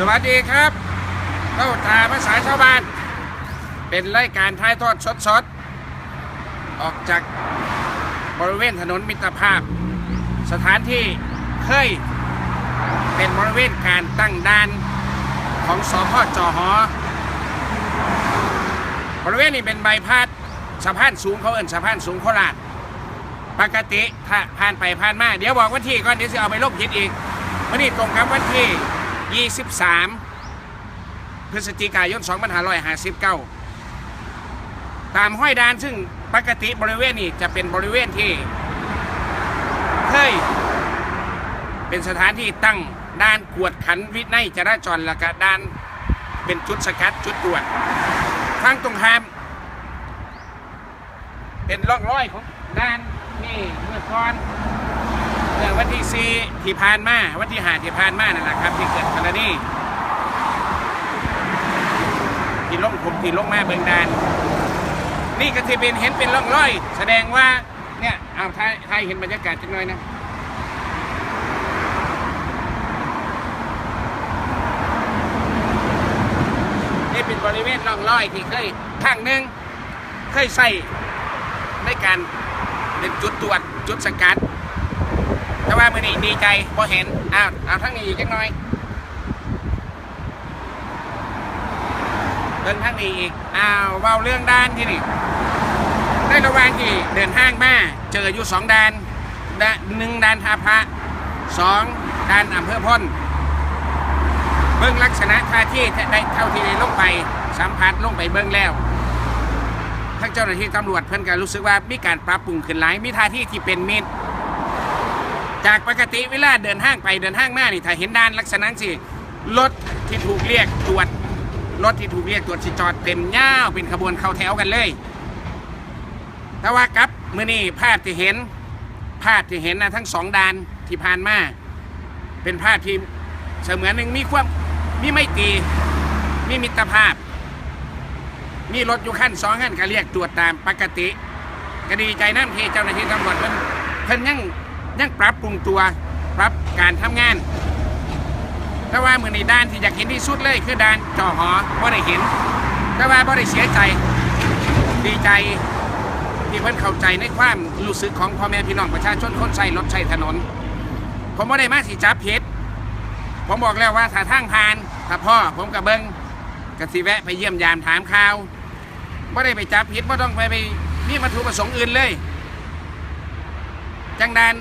สวัสดีครับเข้าตาภาษาชาวบ้าน เป็นรายการถ่ายทอดสดๆ ออกจากบริเวณถนนมิตรภาพ สถานที่เคยเป็นบริเวณการตั้งด่านของสพจหบริเวณนี้เป็นใบพัดสะพานสูงเขาเอิ้นสะพานสูงโคราชปกติถ้าผ่านไปผ่านมา เดี๋ยวบอกวันที่ก่อนเดี๋ยวจะเอาไปลบผิดอีกวันนี้ตรงกับวันที่ 23 พฤศจิกายน2559 ตามห้อยดานซึ่งปกติบริเวณนี้จะเป็นบริเวณที่เคยเป็นสถานที่ตั้งด่านกวดขันวินัยจราจรและก็ด่านเป็นจุดสกัดจุดตรวจข้างตรงข้ามเป็นร่องรอยของด่านนี่เมื่อก่อน วันที่สี่ที่ผ่านมาวันที่หาที่ผ่านมานั่นแหละครับ ที่เกิดกรณีที่ลงผมที่ลงมาเบิงดาน นี่ก็ที่เป็นเห็นเป็นร่องรอย แสดงว่าเนี่ยเอาไทยไทยเห็นบรรยากาศจังหน่อยนะนี่เป็นบริเวณร่องรอยที่เคยข้างหนึ่งเคยใส่ในการเป็นจุดตรวจจุดสกัด แต่ว่ามือนี้ดีใจพอเห็นอ้าวเอาทั้งนี้อีกจังหน่อยเดินทั้งนี้อีกอ้าวเบาเรื่องด้านที่นี่ในระว่างที่เดินห้างมาเจออยู่สองด้านด้านหนึ่งด้านท่าพระสองด้านอำเภอพ้นเบิ้งลักษณะท่าที่ได้เท่าที่ได้ลงไปสัมผัสลงไปเบิ้องแล้วทั้งเจ้าหน้าที่ตำรวจเพิ่อนก็รู้สึกว่ามีการปรับปรุงขึ้นหลายมีท่าที่ที่เป็นมิตร จากปกติเวลาเดินห้างไปเดินห้างมานี่ถ้าเห็นด้านลักษณะสิรถที่ถูกเรียกตรวจรถที่ถูกเรียกตรวจสิจอดเต็มย่าวเป็นขบวนเข้าแถวกันเลย แต่ว่ากับเมื่อนี้ภาพที่เห็นภาพที่เห็นนะทั้งสองด้านที่ผ่านมาเป็นภาพที่เสมือนหนึ่งมีความมีไม่ตีมีมิตรภาพ มีรถอยู่ขั้นสองขั้นก็เรียกตรวจตามปกติ ก็ดีใจน้ำที่เจ้าหน้าที่ตำรวจเพิ่นเพิ่นยัง ยังปรับปรุงตัวปรับการทำงานแต่ว่ามือในด้านที่อยากเห็นที่สุดเลยคือด้านจอหอบ่ได้เห็นแต่ว่าบ่ได้เสียใจดีใจที่เพิ่นเข้าใจในความรู้สึกของพ่อแม่พี่น้องประชาชนคนใช้รถใช้ถนน ผมบ่ได้มาสิจับผิดผมบอกแล้วว่าถ้าทางผ่านถ้าพ่อผมกับเบิงกสิแวะไปเยี่ยมยามถามข่าวไม่ได้ไปจับผิดไม่ต้องไปไปมีวัตถุประสงค์อื่นเลย จังดาน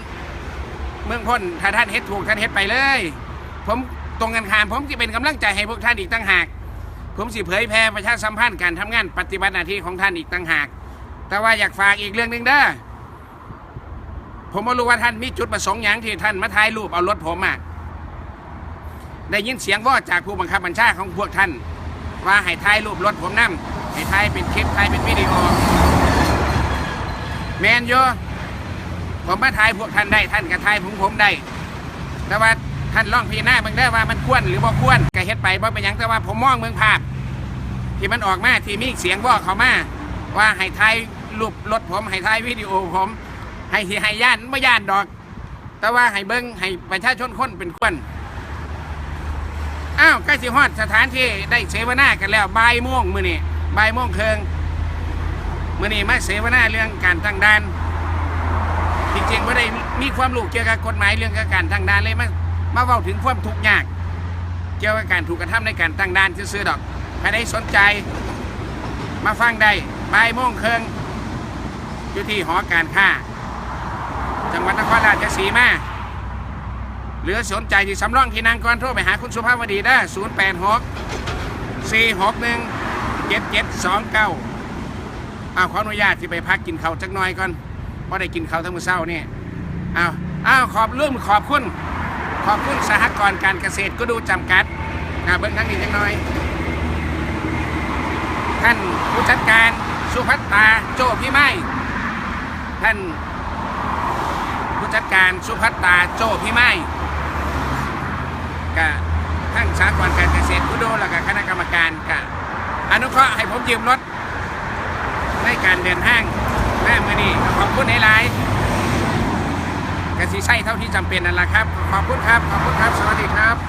เมืองพ้นถ้าท่านเฮ็ดถูกท่านเฮ็ดไปเลย ผมตรงกันข้ามผมจะเป็นกำลังใจให้พวกท่านอีกตั้งหาก ผมสิเผยแพร่ประชาสัมพันธ์การทำงานปฏิบัติหน้าที่ของท่านอีกตั้งหาก แต่ว่าอยากฝากอีกเรื่องหนึ่งเด้อผมไม่รู้ว่าท่านมีจุดประสงค์อย่างที่ท่านมาถ่ายรูปเอารถผมอะได้ยินเสียงว่าจากผู้บังคับบัญชาของพวกท่าน ว่าให้ถ่ายรูปรถผมนั่ให้ถ่ายเป็นคลิปถ่ายเป็นวิดีโอแมนโย ผมมาถ่ายพวกท่านได้ท่านก็ถ่ายผมผมได้แต่ว่าท่านลองพิจารณาเบิ่งได้ว่ามันควรหรือบ่ควรก็เฮ็ดไปบ่เป็นหยังแต่ว่าผมมองเมืองภาพ ที่มันออกมาที่มีเสียงว่าเขามาว่าให้ถ่ายรูปรถผมให้ถ่ายวิดีโอผม ให้ที่ให้ย่านไม่ย่านดอก แต่ว่าให้เบิ่งให้ประชาชนคนเป็นควรอ้าวใกล้สิฮอดสถานที่ได้เสวนากันแล้วบ่ายโมงมื้อนี้บ่ายโมงครึ่งมื้อนี้มาเสวนาเรื่องการตั้งด่าน จริงๆบ่ได้มีความรู้เกี่ยวกับกฎหมายเรื่องการตั้งด่านเลยมามาเว้าถึงความทุกข์ยาก เกี่ยวกับการถูกกระทำในการตั้งด่านซื่อๆดอกใครได้สนใจ มาฟังได้บ่ายโมงครึ่งอยู่ที่หอการค้า จังหวัดนครราชสีมาหรือสนใจที่สำรองที่นั่งก่อนโทรไปหาคุณสุภาพวดีได้ศูนย์แปดหกสี่หกหนึ่งเจ็ดเจ็ดสองเก้าอ้าขออนุญาตที่ไปพักกินข้าวจักหน่อยก่อน พราะได้กินเขาทั้งมือเช้านี่อ้าวอ้าวขอบเรื่องขอบคุณ ขอบคุณสหกรณ์การเกษตรก็ดูจำกัดนะเบิ้งทั้งนี้จักหน่อย ท่านผู้จัดการสุภัตตาโจพี่ไม้ท่านผู้จัดการสุภัตตาโจพี่ไม้กับทั้งสากลการเกษตรกุโดแล้วก็คณะกรรมการกับอนุเคราะห์ให้ผมยืมรถในการเดินห้าง ม่มือนี้ขอบคุณหลายๆกสิใช้เท่าที่จำเป็นนั่นแหละครับ ขอบคุณครับ ขอบคุณครับ สวัสดีครับ